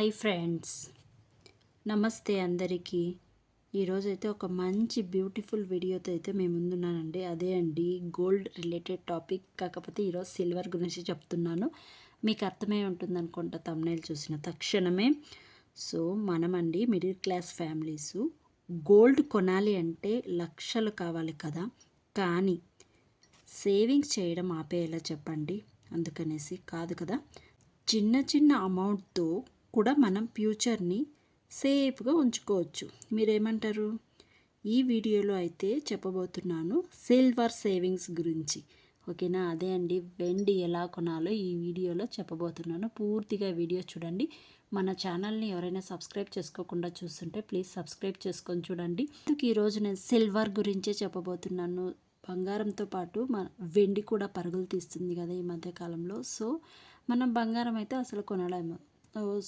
Hi friends. నమస్తే అందరికీ. ఈరోజైతే ఒక మంచి బ్యూటిఫుల్ వీడియోతో అయితే మేము ముందున్నానండి. అదే అండి గోల్డ్ రిలేటెడ్ టాపిక్. కాకపోతే ఈరోజు సిల్వర్ గురించి చెప్తున్నాను. మీకు అర్థమై ఉంటుంది అనుకుంటా తమ్నైల్ చూసిన తక్షణమే. సో మనమండి మిడిల్ క్లాస్ ఫ్యామిలీస్ గోల్డ్ కొనాలి అంటే లక్షలు కావాలి కదా. కానీ సేవింగ్స్ చేయడం ఆపేలా చెప్పండి? అందుకనేసి కాదు కదా. చిన్న చిన్న అమౌంట్తో కూడా మనం ఫ్యూచర్ని సేఫ్గా ఉంచుకోవచ్చు. మీరేమంటారు? ఈ వీడియోలో అయితే చెప్పబోతున్నాను సిల్వర్ సేవింగ్స్ గురించి. ఓకేనా? అదే అండి. వెండి ఎలా కొనాలో ఈ వీడియోలో చెప్పబోతున్నాను. పూర్తిగా వీడియో చూడండి. మన ఛానల్ని ఎవరైనా సబ్స్క్రైబ్ చేసుకోకుండా చూస్తుంటే ప్లీజ్ సబ్స్క్రైబ్ చేసుకొని చూడండి. ఈరోజు నేను సిల్వర్ గురించే చెప్పబోతున్నాను. బంగారంతో పాటు మన వెండి కూడా పరుగులు తీస్తుంది కదా ఈ మధ్యకాలంలో సో మనం బంగారం అయితే అసలు కొనలేము.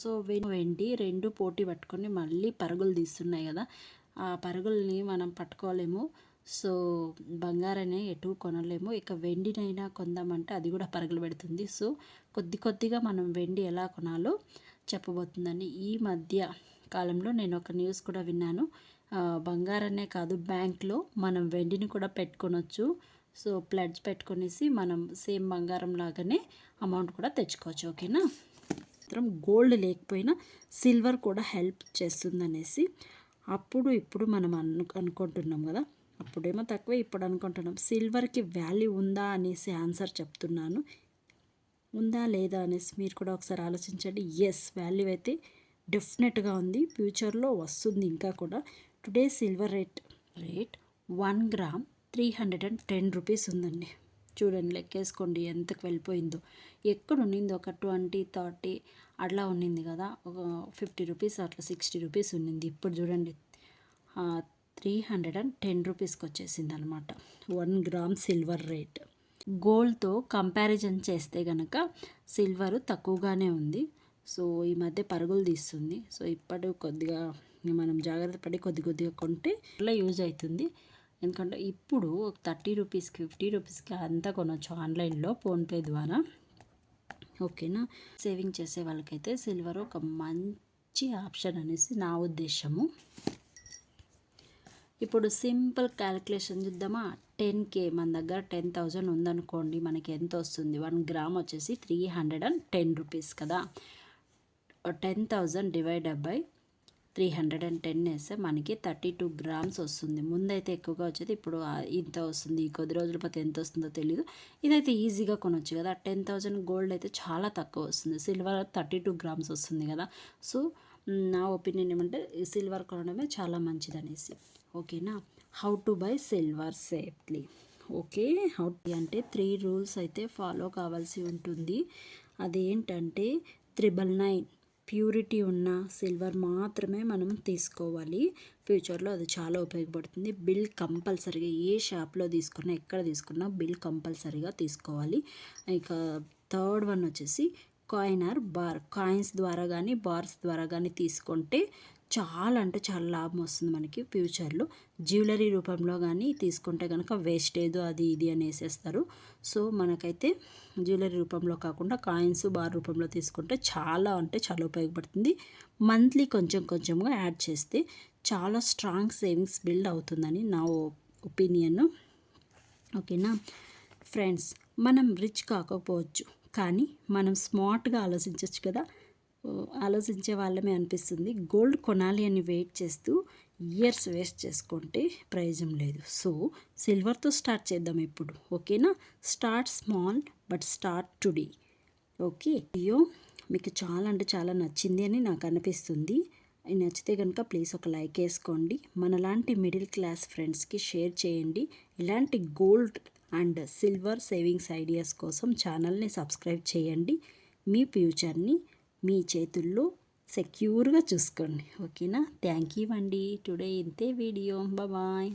సో వెండి రెండు పోటీ పట్టుకొని మళ్ళీ పరుగులు తీస్తున్నాయి కదా. ఆ పరుగుల్ని మనం పట్టుకోలేము. సో బంగారాన్ని ఎటు కొనలేము. ఇక వెండినైనా కొందామంటే అది కూడా పరుగులు పెడుతుంది. సో కొద్ది కొద్దిగా మనం వెండి ఎలా కొనాలో చెప్పబోతుందని ఈ మధ్య కాలంలో నేను ఒక న్యూస్ కూడా విన్నాను. బంగారనే కాదు బ్యాంక్లో మనం వెండిని కూడా పెట్టుకొనొచ్చు. సో ప్లడ్జ్ పెట్టుకునేసి మనం సేమ్ బంగారం లాగానే అమౌంట్ కూడా తెచ్చుకోవచ్చు. ఓకేనా? మాత్రం గోల్డ్ లేకపోయినా సిల్వర్ కూడా హెల్ప్ చేస్తుందనేసి అప్పుడు ఇప్పుడు మనం అను అనుకుంటున్నాం కదా. అప్పుడేమో తక్కువ ఇప్పుడు అనుకుంటున్నాం. సిల్వర్కి వాల్యూ ఉందా అనేసి ఆన్సర్ చెప్తున్నాను. ఉందా లేదా అనేసి మీరు కూడా ఒకసారి ఆలోచించండి. ఎస్ వాల్యూ అయితే డెఫినెట్గా ఉంది. ఫ్యూచర్లో వస్తుంది ఇంకా కూడా. Today silver rate rate one gram three hundred and ten rupees ఉందండి. చూడండి లెక్కేసుకోండి ఎంతకు వెళ్ళిపోయిందో. ఎక్కడ ఉండింది ఒక ట్వంటీ థర్టీ అట్లా ఉన్నింది కదా. ఒక ఫిఫ్టీ రూపీస్ అట్లా సిక్స్టీ రూపీస్ ఉండింది ఇప్పుడు చూడండి త్రీ హండ్రెడ్ అండ్ టెన్ రూపీస్కి వచ్చేసింది అనమాట వన్ గ్రామ్ సిల్వర్ రేట్. గోల్డ్తో కంపారిజన్ చేస్తే కనుక సిల్వర్ తక్కువగానే ఉంది. సో ఈ మధ్య పరుగులు తీస్తుంది. సో ఇప్పటి కొద్దిగా మనం జాగ్రత్త పడి కొద్ది కొద్దిగా కొంటే ఇట్లా యూజ్ అవుతుంది. ఎందుకంటే ఇప్పుడు థర్టీ రూపీస్కి ఫిఫ్టీ రూపీస్కి అంతా కొనవచ్చు ఆన్లైన్లో ఫోన్పే ద్వారా. ఓకేనా? సేవింగ్ చేసే వాళ్ళకైతే సిల్వర్ ఒక మంచి ఆప్షన్ అనేసి నా ఉద్దేశము. ఇప్పుడు సింపుల్ క్యాలిక్యులేషన్ చూద్దామా? టెన్ కే మన దగ్గర టెన్ థౌజండ్ ఉందనుకోండి మనకి ఎంత వస్తుంది? వన్ గ్రామ్ వచ్చేసి three hundred and ten rupees కదా? Ten thousand divide by three hundred and ten వేస్తే మనకి థర్టీ టూ గ్రామ్స్ వస్తుంది. ముందైతే ఎక్కువగా వచ్చేది ఇప్పుడు ఇంత వస్తుంది కొద్ది రోజుల పోతే ఎంత వస్తుందో తెలియదు ఇదైతే ఈజీగా కొనొచ్చు కదా. టెన్ థౌజండ్ గోల్డ్ అయితే చాలా తక్కువ వస్తుంది. సిల్వర్ థర్టీ టూ గ్రామ్స్ వస్తుంది కదా. సో నా ఒపీనియన్ ఏమంటే సిల్వర్ కొనడమే చాలా మంచిది అనేసి ఓకేనా? How to buy silver safely okay how అంటే త్రీ రూల్స్ అయితే ఫాలో కావాల్సి ఉంటుంది. అదేంటంటే త్రిబల్ నైన్ ప్యూరిటీ ఉన్న సిల్వర్ మాత్రమే మనం తీసుకోవాలి. ఫ్యూచర్లో అది చాలా ఉపయోగపడుతుంది. బిల్ కంపల్సరీగా ఏ షాప్లో తీసుకున్నా ఎక్కడ తీసుకున్నా బిల్ కంపల్సరీగా తీసుకోవాలి. ఇక థర్డ్ వన్ వచ్చేసి కాయినర్ బార్ కాయిన్స్ ద్వారా కానీ బార్స్ ద్వారా కానీ తీసుకుంటే చాలా అంటే చాలా లాభం వస్తుంది మనకి ఫ్యూచర్లో. జ్యువెలరీ రూపంలో కానీ తీసుకుంటే కనుక వేస్టేజ్ అది ఇది అని వేసేస్తారు సో మనకైతే జ్యువెలరీ రూపంలో కాకుండా కాయిన్స్ బార్ రూపంలో తీసుకుంటే చాలా అంటే చాలా ఉపయోగపడుతుంది. మంత్లీ కొంచెం కొంచెంగా యాడ్ చేస్తే చాలా స్ట్రాంగ్ సేవింగ్స్ బిల్డ్ అవుతుందని నా ఒపీనియన్. ఓకేనా? ఫ్రెండ్స్ మనం రిచ్ కాకపోవచ్చు కానీ మనం స్మార్ట్గా ఆలోచించవచ్చు కదా. ఆలోచించే వాళ్ళమే అనిపిస్తుంది. గోల్డ్ కొనాలి అని వెయిట్ చేస్తూ ఇయర్స్ వేస్ట్ చేసుకుంటే ప్రయోజనం లేదు. సో సిల్వర్తో స్టార్ట్ చేద్దాం ఇప్పుడు. ఓకేనా? Start small but start today okay? అయ్యో మీకు చాలా అంటే చాలా నచ్చింది అని నాకు అనిపిస్తుంది. నచ్చితే కనుక ప్లీజ్ ఒక లైక్ వేసుకోండి. మనలాంటి మిడిల్ క్లాస్ ఫ్రెండ్స్కి షేర్ చేయండి. ఇలాంటి gold and silver savings ideas కోసం ఛానల్ని సబ్స్క్రైబ్ చేయండి. మీ ఫ్యూచర్ని మీ చేతుల్లో సెక్యూర్గా చూసుకోండి. ఓకేనా? థ్యాంక్ యూ అండి. టుడే ఇంతే వీడియో బాయ్